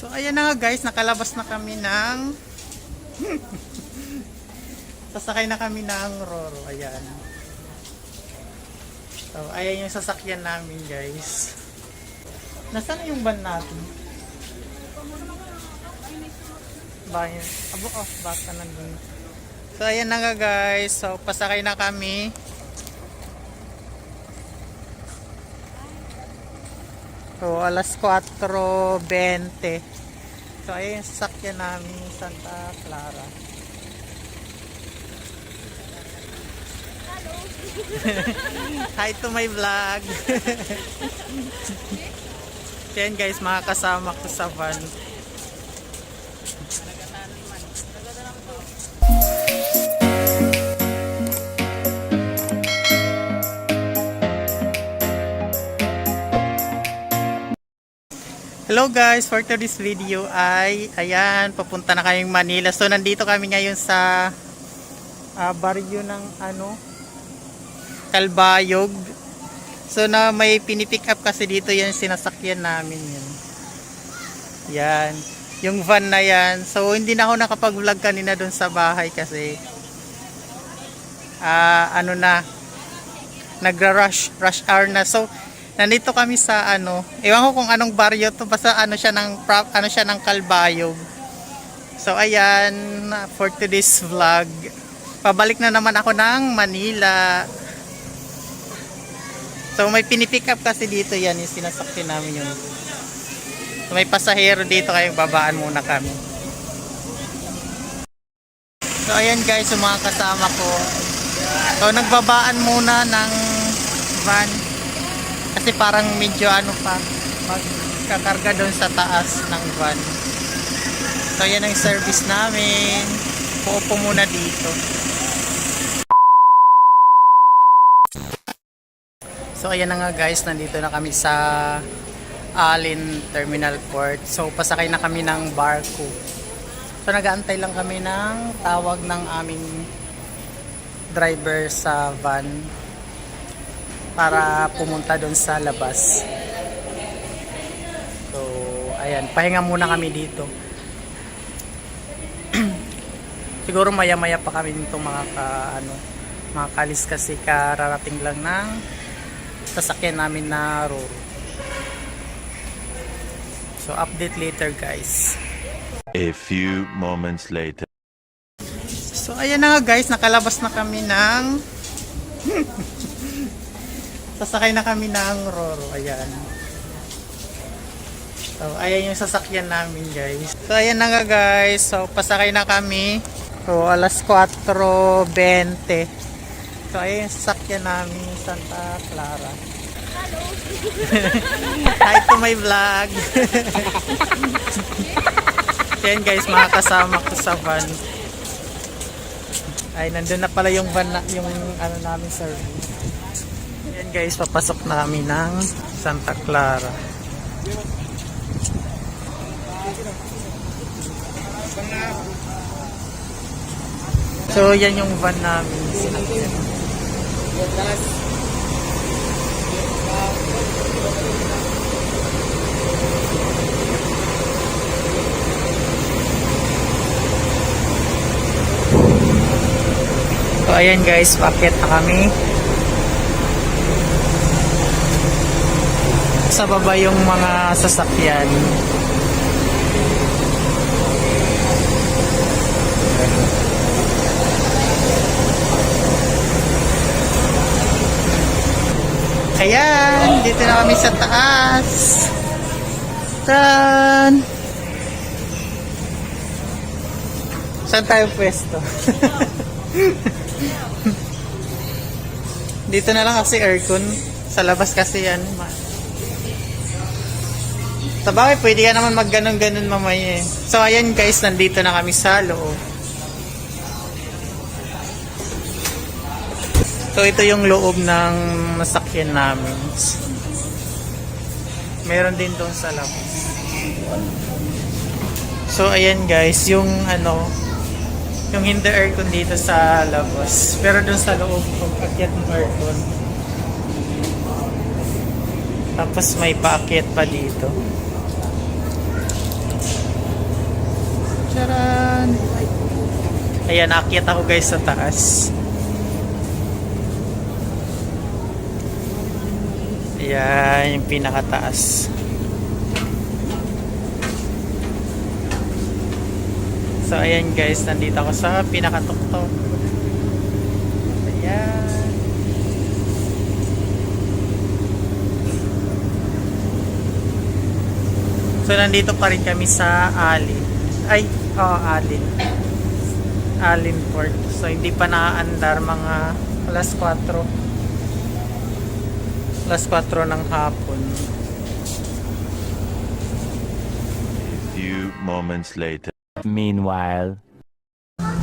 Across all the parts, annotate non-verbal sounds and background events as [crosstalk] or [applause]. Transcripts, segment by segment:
So ayan na nga guys, nakalabas na kami ng [laughs] Sasakay na kami ng Roro, ayan. So ayan yung sasakyan namin guys. Nasaan yung van natin? Bayan. Abo, oh, baka nandun. So ayan na nga guys, so pasakay na kami. Alas 4.20. So, ayun yung sasakyan namin Santa Clara. [laughs] Hi to my vlog. [laughs] Yan guys, mga kasama ko sa van. Hello guys, for today's video ay ayan, papunta na kaming Manila. So nandito kami ngayon sa ah, baryo ng ano Kalbayog. So na may pinipick up kasi dito yan sinasakyan namin yun. Yan, yung van na yan. So hindi na ako nakapag-vlog kanina doon sa bahay kasi ah ano na nagra-rush rush hour na. So nandito kami sa ano, ewan ko kung anong baryo to, basta ano siya ng ano siya ng Kalbayog. So ayan, for today's vlog, pabalik na naman ako ng Manila. So may pinipick up kasi dito yan, yung sinasakyan namin yun. So, may pasahero dito kayong babaan muna kami. So ayan guys, yung mga kasama ko. So nagbabaan muna ng van. Kasi parang medyo ano pa, magkakarga doon sa taas ng van. So yan ang service namin. Puupo muna dito. So ayan na nga guys, nandito na kami sa Alin Terminal Port. So pasakay na kami ng barko. So nagaantay lang kami ng tawag ng aming driver sa van para pumunta doon sa labas. So, ayan, pahinga muna kami dito. [clears throat] Siguro maya-maya pa kami dito mga ka, ano, mga kalis kasi kararating lang ng sasakyan namin na Roro. So, update later guys. A few moments later. So, ayan na nga guys, nakalabas na kami ng [laughs] sasakay na kami ng Roro. Ayan. So, ayan yung sasakyan namin guys. So, ayan na nga guys. So, pasakay na kami. So, alas 4.20. So, ayan yung sasakyan namin Santa Clara. [laughs] Hi to my vlog. [laughs] Ayan guys, mga kasama ko sa van. Ay, nandun na pala yung van na, yung ano namin service. Guys, papasok na kami ng Santa Clara. So, yan yung van namin sinakyan. So, ayan guys, paket na kami. Sa baba yung mga sasakyan. Ayan, dito na kami sa taas. Tan! Saan tayo pwesto? [laughs] Dito na lang kasi aircon. Sa labas kasi yan. Ma- Sa bagay, pwede ka naman mag ganon-ganon mamaya eh. So ayan guys, nandito na kami sa loob. So ito yung loob ng masakyan namin. Meron din doon sa labas. So ayan guys, yung ano, yung hindi aircon dito sa labas. Pero doon sa loob, pag akyat ng aircon. Tapos may paakyat pa dito. Ayan, naakyat ako guys sa taas. Ayan, yung pinakataas. So, ayan guys, nandito ako sa pinakatuktok. Ayan. So, nandito pa rin kami sa Alin. Ay, oh, Alin. Alin Port. So, hindi pa naaandar mga alas 4. Alas 4 ng hapon. A few moments later. Meanwhile,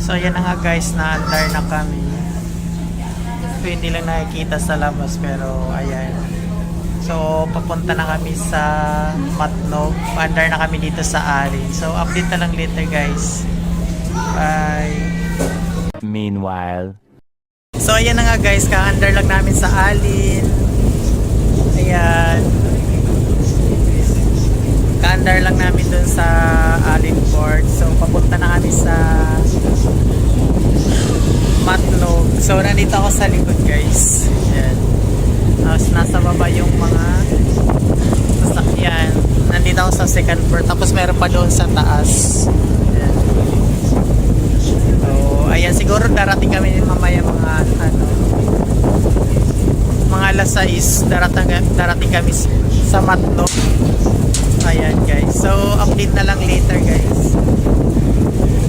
So, ayan na nga guys, na-andar na kami. So, hindi lang nakikita sa labas, pero ayan. So, papunta na kami sa Matnog. Andar na kami dito sa Alin. So, update na lang later guys. Bye! meanwhile, So, ayan na nga guys, ka-under lang namin sa Alin. Ayan. Ka-under lang namin dun sa Alin Port. So, papunta na kami sa Matnog. So, nandito ako sa likod guys. Ayan. Tapos, nasa baba yung mga sasakyan. Nandito ako sa second floor. Tapos, meron pa doon sa taas. Ayan. So, ayan, siguro darating kami mamaya mga ano, mga alas 6, darating, darating kami sa Matno. Ayan guys. So, update na lang later guys.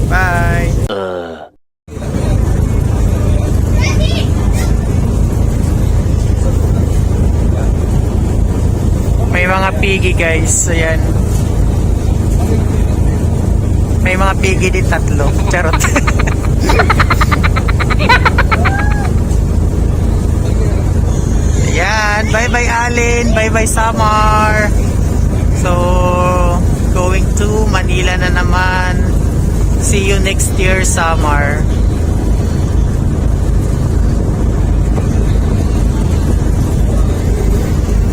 Bye! Pigi guys. Ayan. May mga pigi din tatlo. Charot. [laughs] Ayan. Bye-bye Alin. Bye-bye Samar. So, going to Manila na naman. See you next year, Samar.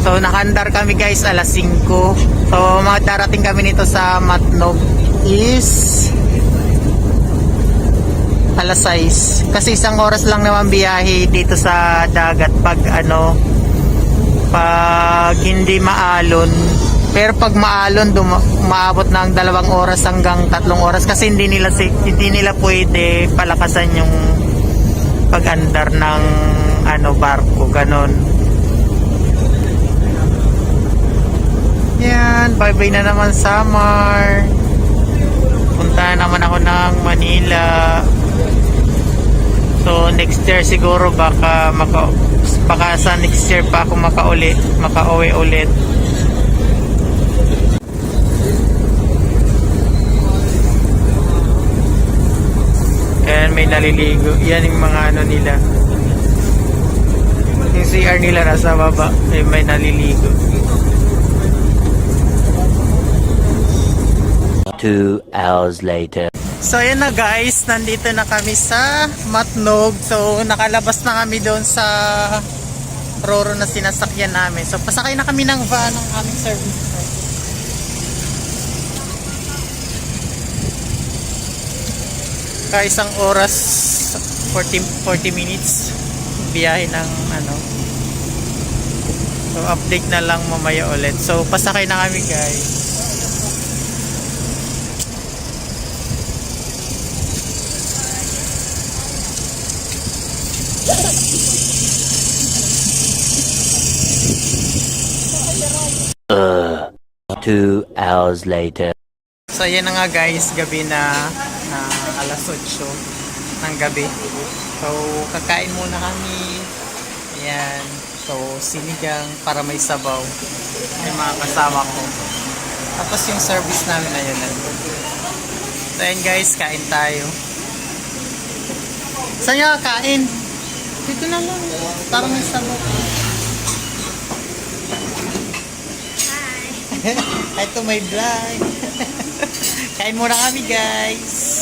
So, nakandar kami guys alas 5. So, mga kami nito sa Matnog is alas 6. Kasi isang oras lang naman biyahe dito sa dagat pag ano, pag hindi maalon. Pero pag maalon, maabot ng dalawang oras hanggang tatlong oras kasi hindi nila hindi nila pwede palakasan yung pag-andar ng ano barko, ganon. Yan, bye-bye na naman summer. Punta naman ako ng Manila. So next year siguro baka maka baka sa next year pa ako makaulit, makauwi ulit. Ayan, may naliligo. Yan yung mga ano nila. Yung CR nila nasa baba. Ay, may naliligo. Two hours later. So ayan na guys, nandito na kami sa Matnog. So nakalabas na kami doon sa Roro na sinasakyan namin. So pasakay na kami ng van ng aming service. Ka isang oras 40 40 minutes biyahe ng ano. So update na lang mamaya ulit. So pasakay na kami guys. Two hours later. So ayan na nga guys, gabi na na alas 8 ng gabi. So kakain muna kami. Ayan. So sinigang para may sabaw. May mga kasama ko. Tapos yung service namin na yun. So ayan guys, kain tayo. Saan nga kain? Dito na lang. Para may sabaw. [laughs] Ito may vlog. [laughs] Kain muna kami guys.